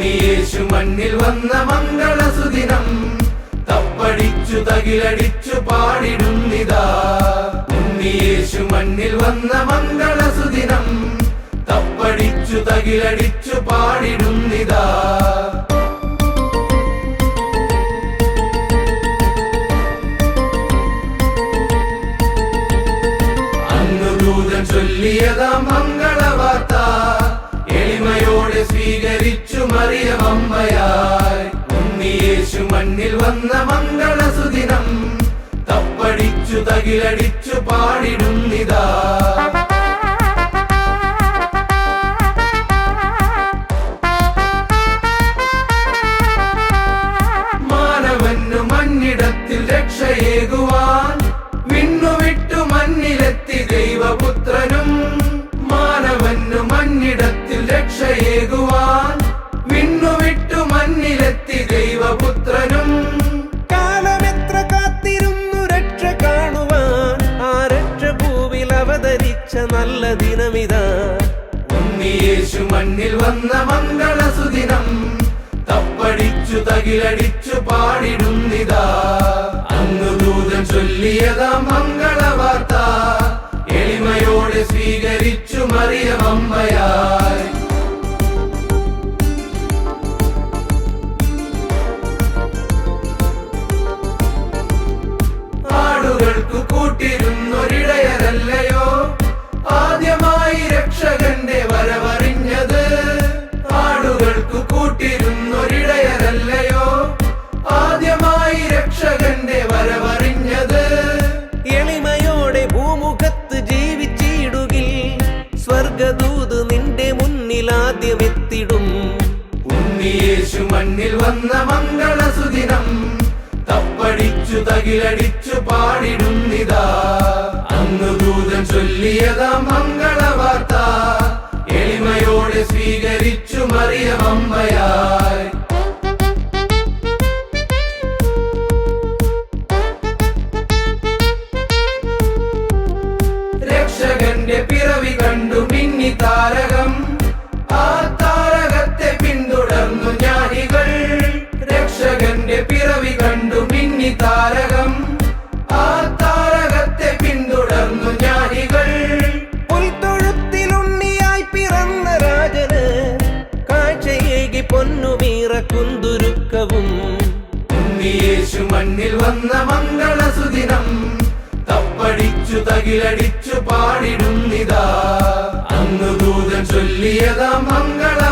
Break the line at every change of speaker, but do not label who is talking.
ഉണ്ണിയേശു മണ്ണിൽ വന്ന മംഗളസുദിനം. തപ്പടിച്ചു തകിലടിച്ചു പാടിടുന്നിതാ. യേശു മണ്ണിൽ വന്ന മംഗളസുദിനം. തപ്പടിച്ചു തകിലടിച്ചു പാടിടുന്നിതാ. അന്നു ദൂതൻ ചൊല്ലിയതാ മംഗളവാർത്ത ഉണ്ണിയേശു മണ്ണിൽ വന്ന മംഗളസുദിനം. തപ്പടിച്ചു തകിലടിച്ചു പാടിടുന്നിതാ. മണ്ണിടത്തിൽ രക്ഷയേകുവാൻ വിണ്ണുവിട്ടു മണ്ണിലെത്തി ദൈവപുത്രനും. മാനവന്നു മണ്ണിടത്തിൽ രക്ഷയേകുവാൻ
അവതരിച്ച നല്ല ദിനമിതാ.
യേശു മണ്ണിൽ വന്ന മംഗള സുദിനം തപ്പടിച്ചു തകിലടിച്ചു പാടിടുന്നിതാ. അന്നു ദൂതൻ ചൊല്ലിയതാ മംഗളവാർത്ത
നിന്റെ മുന്നിൽ ആദ്യം എത്തിടും
ഉണ്ണിയേശു മണ്ണിൽ വന്ന മംഗളസുദിനം തപ്പടിച്ചു തകിലടിച്ചു പാടിടുന്നിതാ അന്ന് ദൂതൻ ചൊല്ലിയതാ മംഗളവാർത്ത എളിമയോടെ സ്വീകരിച്ചു മറിയമമ്മയായി രക്ഷകന്റെ പിറവി കണ്ടു മിന്നി താരകം
കുന്തുരുക്കവും
ഉണ്ണിയേശു മണ്ണിൽ വന്ന മംഗളസുദിനം. തപ്പടിച്ചു തകിലടിച്ചു പാടിടുന്നിതാ. അന്നു ദൂതൻ ചൊല്ലിയതാ മംഗള